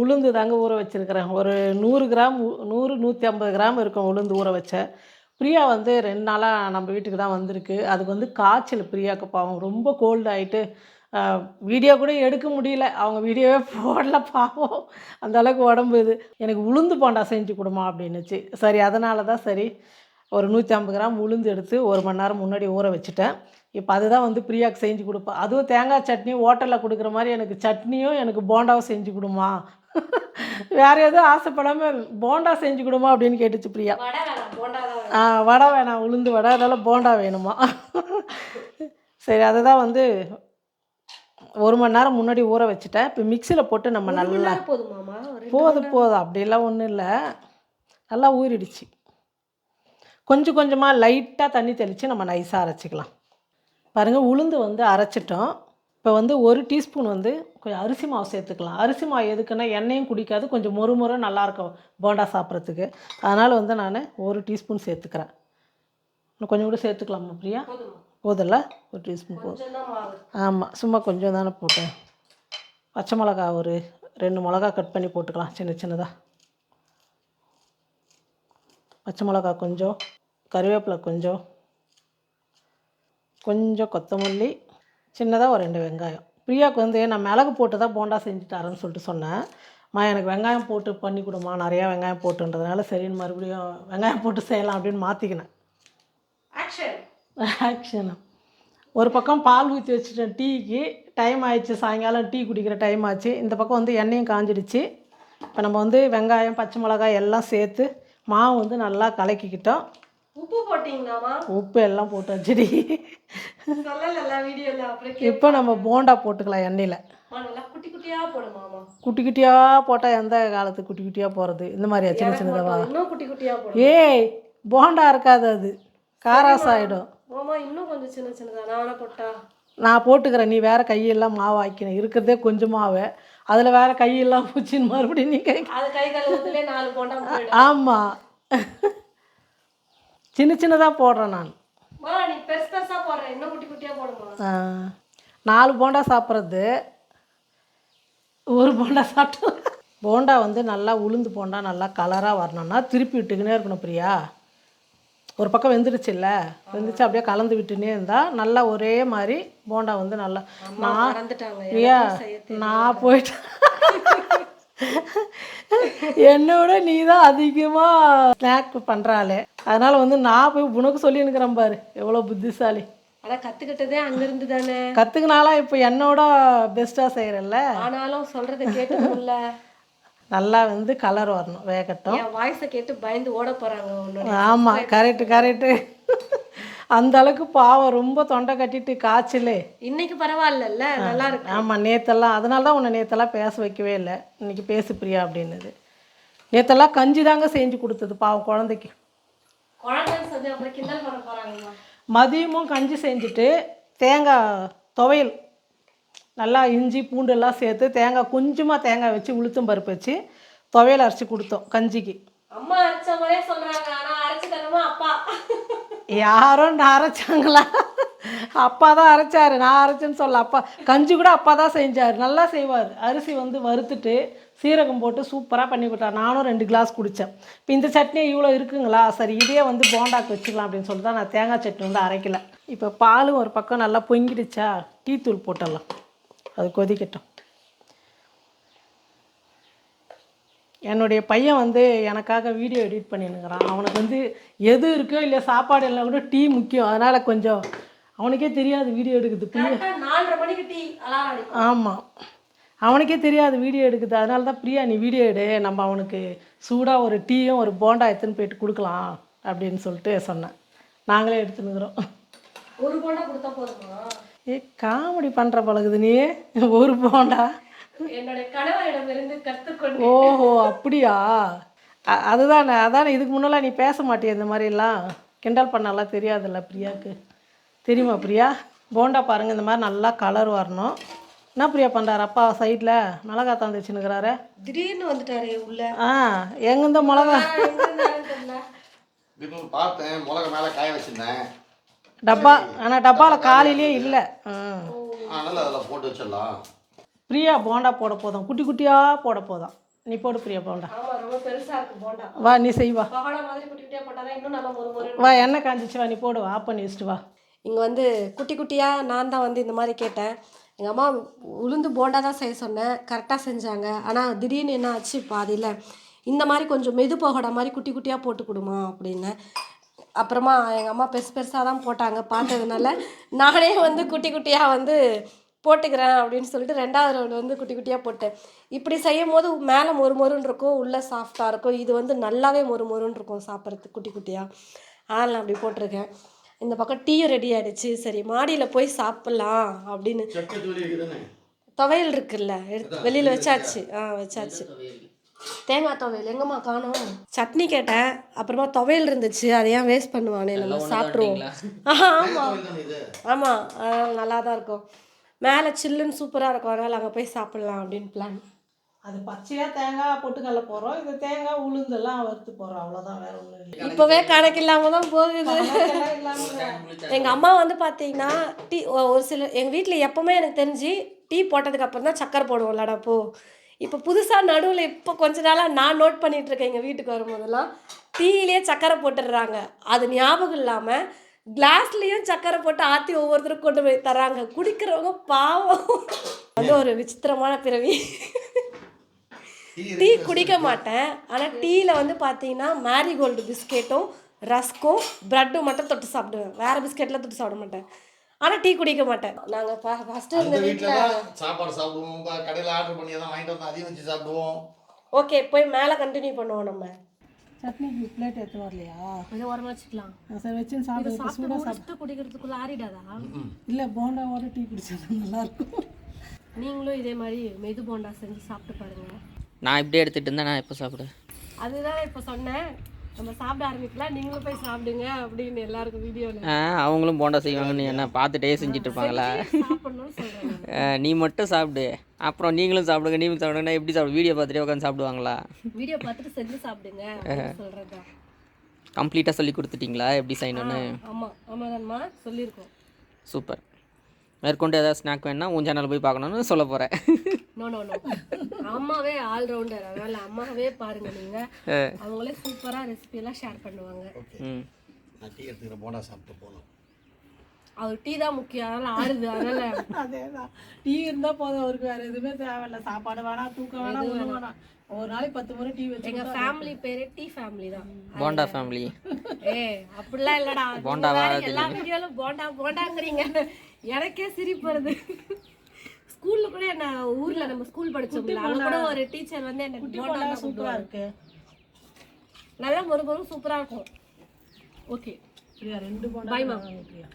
உளுந்து தாங்க ஊற வச்சுருக்கிறேன். ஒரு நூறு கிராம் நூறு நூற்றி ஐம்பது கிராம் இருக்கும் உளுந்து ஊற வச்சேன் பிரியா வந்து ரெண்டு நாளாக நம்ம வீட்டுக்கு தான் வந்திருக்கு. அதுக்கு வந்து காய்ச்சல் பிரியாவுக்கு பாவம். ரொம்ப கோல்டு ஆகிட்டு வீடியோ கூட எடுக்க முடியல. அவங்க வீடியோவே போடல பாவம். அந்த அளவுக்கு உடம்பு இது. எனக்கு உளுந்து போண்டா செஞ்சு கொடுமா அப்படின்னுச்சு. சரி அதனால தான் சரி ஒரு நூற்றி ஐம்பது கிராம் உளுந்து எடுத்து ஒரு மணி நேரம் முன்னாடி ஊற வச்சுட்டேன். இப்போ அதுதான் வந்து பிரியாவுக்கு செஞ்சு கொடுப்பேன். அதுவும் தேங்காய் சட்னி ஹோட்டலில் கொடுக்குற மாதிரி எனக்கு சட்னியும் எனக்கு போண்டாவும் செஞ்சு கொடுமா. வேறு எதுவும் ஆசைப்படாமல் போண்டா செஞ்சு கொடுமா அப்படின்னு கேட்டுச்சு பிரியா. ஆ வடை வேணாம் உளுந்து வடை அதனால் போண்டா வேணுமா? சரி அதை தான் வந்து ஒரு மணி நேரம் முன்னாடி ஊற வச்சுட்டேன். இப்போ மிக்சியில் போட்டு நம்ம நல்லா போதும் போதும் அப்படிலாம் ஒன்றும் இல்லை. நல்லா ஊறிடுச்சு. கொஞ்சம் கொஞ்சமாக லைட்டாக தண்ணி தெளித்து நம்ம நைஸாக அரைச்சிக்கலாம். பாருங்கள் உளுந்து வந்து அரைச்சிட்டோம். இப்போ வந்து ஒரு டீஸ்பூன் வந்து கொஞ்சம் அரிசி மாவு சேர்த்துக்கலாம். அரிசி மாவு எதுக்குன்னா எண்ணெயும் குடிக்காது கொஞ்சம் மொறு மொறு நல்லாயிருக்கும் போண்டா சாப்பிட்றதுக்கு. அதனால் வந்து நான் ஒரு டீஸ்பூன் சேர்த்துக்கிறேன். இன்னும் கொஞ்சம் கூட சேர்த்துக்கலாமா பிரியா? போதில்ல ஒரு டீஸ்பூன் போதும். ஆமாம் சும்மா கொஞ்சம் தானே போட்டேன். பச்சை மிளகா ஒரு ரெண்டு மிளகா கட் பண்ணி போட்டுக்கலாம் சின்ன சின்னதாக பச்சை மிளகா கொஞ்சம் கருவேப்பிலை கொஞ்சம் கொஞ்சம் கொத்தமல்லி சின்னதாக ஒரு ரெண்டு வெங்காயம். பிரியாவுக்கு வந்து நான் மிளகு போட்டு தான் போண்டா செஞ்சு தரேன்னு சொல்லிட்டு சொன்னேன். மா எனக்கு வெங்காயம் போட்டு பண்ணி கொடுமா நிறையா வெங்காயம் போட்டுன்றதுனால சரின்னு மறுபடியும் வெங்காயம் போட்டு செய்யலாம் அப்படின்னு மாற்றிக்கினேன் ஆக்ஷன் ஆக்ஷன் ஒரு பக்கம் பால் ஊற்றி வச்சுட்டேன் டீக்கு. டைம் ஆயிடுச்சு சாயங்காலம் டீ குடிக்கிற டைம் ஆச்சு. இந்த பக்கம் வந்து எண்ணெயும் காஞ்சிடுச்சு. இப்போ நம்ம வந்து வெங்காயம் பச்சை மிளகாய் எல்லாம் சேர்த்து மாவு வந்து நல்லா கலக்கிக்கிட்டோம். உப்பு போட்டீங்களாமா உப்பு எல்லாம் போட்டு வச்சுடி சொல்லல வீடியோல அப்புறம் இப்போ நம்ம போண்டா போட்டுக்கலாம் எண்ணெயில். குட்டி குட்டியா போடுமாமா குட்டி குட்டியாக போட்டால் எந்த காலத்துக்கு குட்டி குட்டியாக போகிறது இந்த மாதிரியா சின்ன இன்னும் குட்டி குட்டியா போடும் ஏய் போண்டா இருக்காது அது. காராஸ் ஆகிடும் மாமா இன்னும் கொஞ்சம் சின்ன சின்னதா நான் வேணா போட்டா? நான் போட்டுக்கிறேன் நீ வேறு கையெல்லாம் மாவு ஆக்கின இருக்கிறதே கொஞ்சம் மாவு. அதில் வேறு கையெல்லாம் பூச்சின்னு மறுபடியும் நீ கை ஆமாம் சின்ன சின்னதாக போடுறேன் நான். நாலு போண்டா சாப்பிட்றது. ஒரு போண்டா சாப்பிட்டு போண்டா வந்து நல்லா உளுந்து போண்டா நல்லா கலராக வரணும்னா திருப்பி விட்டுக்கினே இருக்கணும் பிரியா. ஒரு பக்கம் வெந்துருச்சுல்ல வெந்துச்சு அப்படியே கலந்து விட்டுனே இருந்தால் நல்லா ஒரே மாதிரி போண்டா வந்து நல்லா மறந்துட்டாங்க. பிரியா. நான் போயிட்டு என்னோட நீ தான் அதிகமாக ஸ்நாக் பண்ணுறாளே அதனால் வந்து நான் போய் உனக்கு சொல்லினுக்கிறேன் பாரு எவ்வளோ புத்திசாலி. ஆனா கத்துக்கிட்டதே அங்க இருந்து தானே. கற்றுக்கினாலா இப்போ என்னோட பெஸ்ட்டாக செய்கிறல்ல ஆனாலும் சொல்றத கேட்டுக்கணும்ல. நல்லா வந்து கலர் வரணும் வேகட்டும். வாய்ஸை கேட்டு பயந்து ஓட போறாங்க உன்னோட ஆமாம் கரெக்டு கரெக்டு அந்த அளவுக்கு பாவம் ரொம்ப தொண்டை கட்டிட்டு காய்ச்சல். இன்னைக்கு பரவாயில்லல்ல நல்லா இருக்கு. ஆமாம் நேத்தெல்லாம் அதனால தான் உன்னை நேத்தெல்லாம் பேச வைக்கவே இல்லை. இன்னைக்கு பேசு பிரியா அப்படின்னது. நேத்தெல்லாம் கஞ்சி தாங்க செஞ்சு கொடுத்தது பாவம் குழந்தைக்கு. மதியமும் கஞ்சி செஞ்சுட்டு தேங்காய் துவையல் நல்லா இஞ்சி பூண்டெல்லாம் சேர்த்து தேங்காய் கொஞ்சமாக தேங்காய் வச்சு உளுத்தம் பருப்பு வச்சு துவையல் அரைச்சி கொடுத்தோம் கஞ்சிக்கு. அம்மா அரைச்ச மாதிரியே சொல்றாங்க ஆனா அரைச்சு தரமா அப்பா யாரோ நான் அரைச்சாங்களா? அப்பா தான் அரைச்சார். நான் அரைச்சேன்னு சொல்ல அப்பா கஞ்சி கூட அப்பா தான் செஞ்சார். நல்லா செய்வார். அரிசி வந்து வறுத்துட்டு சீரகம் போட்டு சூப்பராக பண்ணி கொடுத்தார். நானும் ரெண்டு கிளாஸ் குடித்தேன் இப்போ இந்த சட்னி இவ்வளோ இருக்குங்களா? சரி இதே வந்து போண்டாக்கு வச்சுக்கலாம் அப்படின்னு சொல்லிட்டு தான் நான் தேங்காய் சட்னி வந்து அரைக்கல. இப்போ பாலும் ஒரு பக்கம் நல்லா பொங்கிடுச்சா? டீ தூள் போட்டுடலாம். அது கொதிக்கட்டும். என்னுடைய பையன் வந்து எனக்காக வீடியோ எடிட் பண்ணினுக்கிறான். அவனுக்கு வந்து எது இருக்கோ இல்லை சாப்பாடு இல்லை கூட டீ முக்கியம். அதனால் கொஞ்சம் அவனுக்கே தெரியாது வீடியோ எடுக்குது பிரியா நாலரை மணிக்கு டீ ஆமாம் அவனுக்கே தெரியாது வீடியோ எடுக்குது அதனால தான் பிரியா நீ வீடியோ எடு. நம்ம அவனுக்கு சூடாக ஒரு டீயும் ஒரு போண்டா எடுத்துன்னு போயிட்டு கொடுக்கலாம் அப்படின்னு சொல்லிட்டு சொன்னேன். நாங்களே எடுத்துனுக்குறோம். ஒரு போண்டா கொடுத்தா போதுமா? ஏ காமெடி பண்ணுற பழகுது நீ. ஒரு போண்டா. என்னுடைய கணவரிடமிருந்து கற்றுக்கொண்டு ஓஹோ அப்படியா? அதுதானே அதானே இதுக்கு முன்னெல்லாம் நீ பேச மாட்டிய இந்த மாதிரிலாம். கிண்டல் பண்ணலாம் தெரியாதுல்ல பிரியாவுக்கு. தெரியுமா பிரியா? போண்டா பாருங்கள் இந்த மாதிரி நல்லா கலர் வரணும். என்ன பிரியா பண்ணுறாரு அப்பா சைடில் மிளகா தான் வச்சுன்னுக்கிறாரு திடீர்னு வந்துட்டாரு உள்ள. ஆ எங்கேருந்த மிளகா? பார்த்தேன் மிளகா மேலே காய வச்சிருந்தேன். டப்பா ஆனால் டப்பாவில் காலையிலே இல்லை. ம். அதனால் அதில் போட்டு வச்சிடலாம். பிரியா போண்டா போட போதும். குட்டி குட்டியாக போட போதும். நீ போடு பிரியா போண்டா. ஆமா ரொம்ப பெருசா இருக்கு போண்டா. வா நீ செய் வா. பகோடா மாதிரி குட்டி குட்டியா போட்டாதான் இன்னும் நல்லா ஒரு ஒரு வா எண்ணெய் காஞ்சிச்சு வா நீ போடு வா ஆஃப் பண்ணி வச்சுட்டு வா. இங்கே வந்து குட்டி குட்டியாக நான் தான் வந்து இந்த மாதிரி கேட்டேன். எங்கள் அம்மா உளுந்து போண்டா தான் செய்ய சொன்னேன். கரெக்டாக செஞ்சாங்க. ஆனால் திடீர்னு என்ன ஆச்சு பாதியில்? இந்த மாதிரி கொஞ்சம் மெது பகோடா மாதிரி குட்டி குட்டியாக போட்டு கொடுமா அப்படின்னு. அப்புறமா எங்கள் அம்மா பெருசு பெருசாக தான் போட்டாங்க. பார்த்ததுனால நானே வந்து குட்டி குட்டியாக வந்து போட்டுக்கிறேன் அப்படின்னு சொல்லிட்டு ரெண்டாவது ரவுண்டு வந்து குட்டி குட்டியாக போட்டேன். இப்படி செய்யும் போது மேலே மொறு மொறுன்னு இருக்கும் உள்ளே சாஃப்டாக இருக்கும். இது வந்து நல்லாவே மொறு மொறுன்னு இருக்கும் சாப்பிட்றதுக்கு குட்டி குட்டியாக அதனால் நான் அப்படி போட்டிருக்கேன். இந்த பக்கம் டீயும் ரெடி ஆயிடுச்சு. சரி மாடியில் போய் சாப்பிட்லாம் அப்படின்னு. துவையல் இருக்குல்ல எடுத்து வெளியில் வச்சாச்சு. ஆ வச்சாச்சு. தேங்காய் துவையல். எங்கம்மா காணோம். சட்னி கேட்டேன். அப்புறமா துவையல் இருந்துச்சு. அதை ஏன் வேஸ்ட் பண்ணுவானே? நம்ம சாப்பிட்ருவோம் ஆமாம் ஆமாம் நல்லா தான் இருக்கும். மேலே சில்லுன்னு சூப்பராக இருக்கும். அதனால் அங்கே போய் சாப்பிட்லாம் அப்படின்னு பிளான் அது பச்சையாக தேங்காய் பொட்டுக்கடல போடுறோம் இது தேங்காய் உளுந்தெல்லாம் வறுத்து போடுறோம் அவ்வளோதான் வேற ஒன்றும் இல்லை. இப்போவே கணக்கு இல்லாமல் தான் போகுது. எங்கள் அம்மா வந்து பார்த்தீங்கன்னா டீ ஒரு சில எங்கள் வீட்டில் எப்போவுமே எனக்கு தெரிஞ்சு டீ போட்டதுக்கு அப்புறம் தான் சக்கரை போடுவோம்லடா போ இப்போ புதுசாக நடுவில் இப்போ கொஞ்ச நாளாக நான் நோட் பண்ணிட்டு இருக்கேன் எங்கள் வீட்டுக்கு வரும்போதெல்லாம். டீயிலே சக்கரை போட்டுடுறாங்க. அது ஞாபகம் இல்லாமல் கிளாஸ்லேயும் சக்கரை போட்டு ஆற்றி ஒவ்வொருத்தரும் கொண்டு போய் தராங்க குடிக்கிறவங்க பாவம். வந்து ஒரு விசித்திரமான பிறவி. டீ குடிக்க மாட்டேன். ஆனால் டீயில் வந்து பார்த்தீங்கன்னா மேரிகோல்டு பிஸ்கெட்டும் ரஸ்க்கும் ப்ரெட்டும் மட்டும் தொட்டு சாப்பிடுவேன். வேறு பிஸ்கெட்லாம் தொட்டு சாப்பிட மாட்டேன். ஆனால் டீ குடிக்க மாட்டேன். நாங்கள் ஃபஸ்ட்டு இருந்த வீட்டில் சாப்பாடு சாப்பிடுவோம். கடையில் ஆர்டர் பண்ணி தான் வாங்கிட்டு வந்து அதையும் வச்சு சாப்பிடுவோம். ஓகே போய் மேலே கண்டினியூ பண்ணுவோம் நம்ம. சட்னிக்கு பிளேட் எடுத்து வரலையா? கொஞ்சம் உரமா வச்சுக்கலாம். சரி வச்சு சாப்பிடு இப்ப சூடா சாப்பிடு. ஃபஸ்ட்டு குடிக்கிறதுக்குள்ள ஆறிடாதா? இல்லை போண்டாவோட டீ குடிச்சா நல்லா இருக்கும் நீங்களும் இதே மாதிரி மெது போண்டா செஞ்சு சாப்பிட்டு பாருங்க. நான் இப்படியே எடுத்துட்டு இருந்தேன் நான் எப்போ சாப்பிட அதுதான் இப்போ சொன்னேன். நம்ம சாப்பிட ஆரம்பிக்கலாம் நீங்களும் போய் சாப்பிடுங்க அப்படின்னு எல்லாருக்கும் வீடியோவில் அவங்களும் போண்டா செய்வாங்கன்னு என்ன பார்த்துட்டே செஞ்சுட்டு இருப்பாங்களா? நீ மட்டும் சாப்பிடு. அப்புறம் நீங்களும் சாப்பிடுங்க நீங்களும் சாப்பிடுங்கன்னா எப்படி சாப்பிடு? வீடியோ பார்த்துட்டே உட்காந்து சாப்பிடுவாங்களா? வீடியோ பார்த்துட்டு செஞ்சு சாப்பிடுங்க சொல்கிறதா கம்ப்ளீட்டாக சொல்லி கொடுத்துட்டீங்களா? எப்படி செய்யணும்னு? ஆமாம் ஆமாம் தான்மா சொல்லியிருக்கோம். சூப்பர். மேற்கொண்டு ஏதாவது ஸ்நாக் வேணுன்னா உன் சேனல் போய் பார்க்கணுன்னு சொல்ல போகிறேன் நோ நோ நோ அம்மாவே ஆல்ரவுண்டர் அதனால அம்மாவே பாருங்க நீங்க. அவங்களே சூப்பரா ரெசிபி எல்லாம் ஷேர் பண்ணுவாங்க. ம். நான் டீ எடுத்துக்கிற போண்டா சாப்பிட்டு போகணும் அவர் டீ தான் முக்கியம். அதனால ஆடுது அதனால அதேதான். டீ இருந்தால் போதும். அவருக்கு வேற எதுவுமே தேவையில்ல. சாப்பாடு வேணாம் தூக்கம் வேணாம் ஒன்றும் வேணாம். ஒரு நாளைக்கு பத்து முறை டீ வச்சு எங்க ஃபேமிலி பேரே டீ ஃபேமிலி தான். போண்டா ஃபேமிலி ஏ அப்படிலாம் இல்லடா. போண்டா எல்லா வீடியோலும் போண்டா போண்டாங்கிறீங்க. எனக்கே சிரிப்பு வருது. ஸ்கூல்ல கூட என்ன ஊர்ல நம்ம ஸ்கூல் படிச்சோம்ல அங்க கூட ஒரு டீச்சர் வந்து என்ன போண்டா கூப்பிடுவாரு. இருக்கு. நல்லா மொறு மொறு சூப்பரா இருக்கும். ஓகே. பிரியா ரெண்டு போண்டா பாய்மா பிரியா